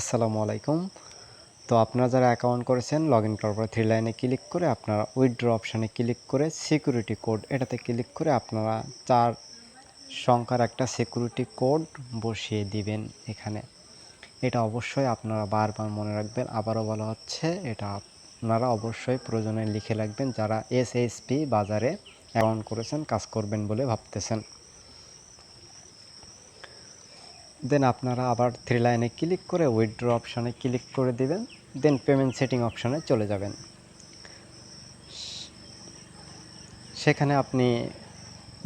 আসসালামু আলাইকুম। তো আপনারা যারা অ্যাকাউন্ট করেছেন লগ ইন করার পর থ্রি লাইনে ক্লিক করে আপনারা উইথড্র অপশানে ক্লিক করে সিকিউরিটি কোড এটাতে ক্লিক করে আপনারা চার সংখ্যার একটা সিকিউরিটি কোড বসিয়ে দিবেন এখানে। এটা অবশ্যই আপনারা বারবার মনে রাখবেন। আবারও বলা হচ্ছে, এটা আপনারা অবশ্যই প্রয়োজনে লিখে রাখবেন। যারা এসএসপি বাজারে অ্যাকাউন্ট করেছেন, কাজ করবেন বলে ভাবতেছেন। দেন আপনারা আবার থ্রি লাইনে ক্লিক করে উইথড্র অপশানে ক্লিক করে দিবেন দেন পেমেন্ট সেটিং অপশানে চলে যাবেন। সেখানে আপনি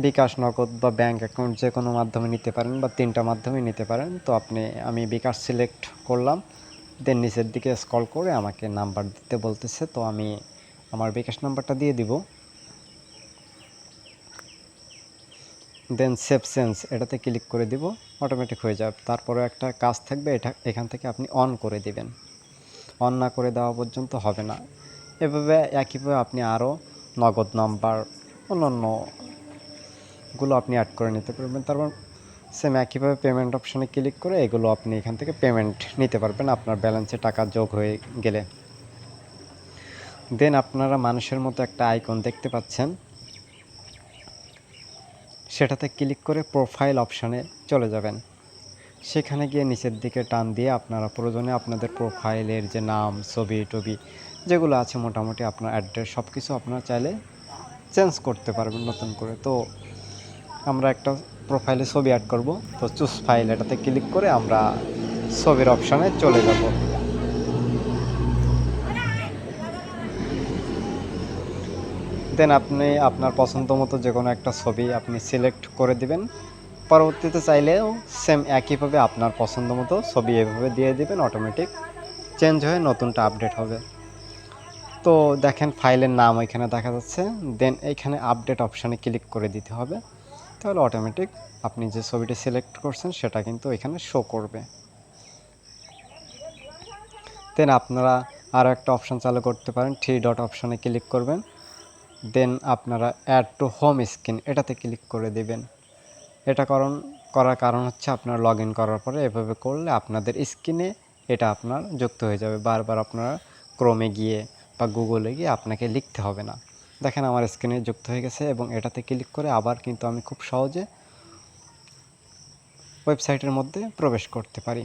বিকাশ নগদ বা ব্যাংক অ্যাকাউন্ট যে কোনো মাধ্যমে নিতে পারেন বা তিনটা মাধ্যমে নিতে পারেন। তো আপনি, আমি বিকাশ সিলেক্ট করলাম দেন নিচের দিকে স্কল করে আমাকে নাম্বার দিতে বলতেছে, তো আমি আমার বিকাশ নাম্বারটা দিয়ে দিব। দেন সেভ সেন্স এটাতে ক্লিক করে দিব অটোমেটিক হয়ে যাবে। তারপরে একটা কাজ থাকবে, এটা এখান থেকে আপনি অন করে দিবেন। অন না করে দেওয়া পর্যন্ত হবে না। এভাবে একইভাবে আপনি আরও নগদ নাম্বার অন্য অন্যান্যগুলো আপনি অ্যাড করে নিতে পারবেন। তারপর সেম একইভাবে পেমেন্ট অপশানে ক্লিক করে এগুলো আপনি এখান থেকে পেমেন্ট নিতে পারবেন। আপনার ব্যালেন্সে টাকা যোগ হয়ে গেলে। দেন আপনারা মানুষের মতো একটা আইকন দেখতে পাচ্ছেন। সেটাতে ক্লিক করে প্রোফাইল অপশানে চলে যাবেন। সেখানে গিয়ে নিচের দিকে টান দিয়ে আপনারা প্রয়োজনে আপনাদের প্রোফাইলের যে নাম, ছবি, টবি যেগুলো আছে মোটামুটি আপনার অ্যাড্রেস সব কিছু আপনারা চাইলে চেঞ্জ করতে পারবেন নতুন করে। তো আমরা একটা প্রোফাইলে ছবি অ্যাড করব। তো চুজ ফাইল এটাতে ক্লিক করে আমরা ছবির অপশানে চলে যাব। দেন আপনি আপনার পছন্দ মতো যে কোনো একটা ছবি আপনি সিলেক্ট করে দিবেন। পরবর্তীতে চাইলেও সেম একইভাবে আপনার পছন্দ মতো ছবি এভাবে দিয়ে দিবেন অটোমেটিক চেঞ্জ হয়ে নতুনটা আপডেট হবে। তো দেখেন ফাইলের নাম এখানে দেখা যাচ্ছে দেন এইখানে আপডেট অপশানে ক্লিক করে দিতে হবে। তাহলে অটোমেটিক আপনি যে ছবিটি সিলেক্ট করছেন সেটা কিন্তু এখানে শো করবে। দেন আপনারা আরও একটা অপশান চালু করতে পারেন থ্রি ডট অপশানে ক্লিক করবেন। দেন আপনারা অ্যাড টু হোম স্ক্রিন এটাতে ক্লিক করে দেবেন। এটা কারণ, করার কারণ হচ্ছে আপনার লগ করার পরে এভাবে করলে আপনাদের স্ক্রিনে এটা আপনার যুক্ত হয়ে যাবে। বারবার আপনারা ক্রোমে গিয়ে বা গুগলে গিয়ে আপনাকে লিখতে হবে না। দেখেন আমার স্ক্রিনে যুক্ত হয়ে গেছে এবং এটাতে ক্লিক করে আবার কিন্তু আমি খুব সহজে ওয়েবসাইটের মধ্যে প্রবেশ করতে পারি।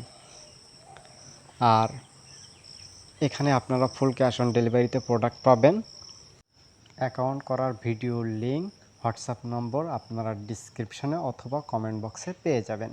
আর এখানে আপনারা ফুল ক্যাশ অন ডেলিভারিতে প্রোডাক্ট পাবেন। অ্যাকাউন্ট করার ভিডিওর লিঙ্ক হোয়াটসঅ্যাপ নম্বর আপনারা ডিসক্রিপশনে অথবা কমেন্ট বক্সে পেয়ে যাবেন।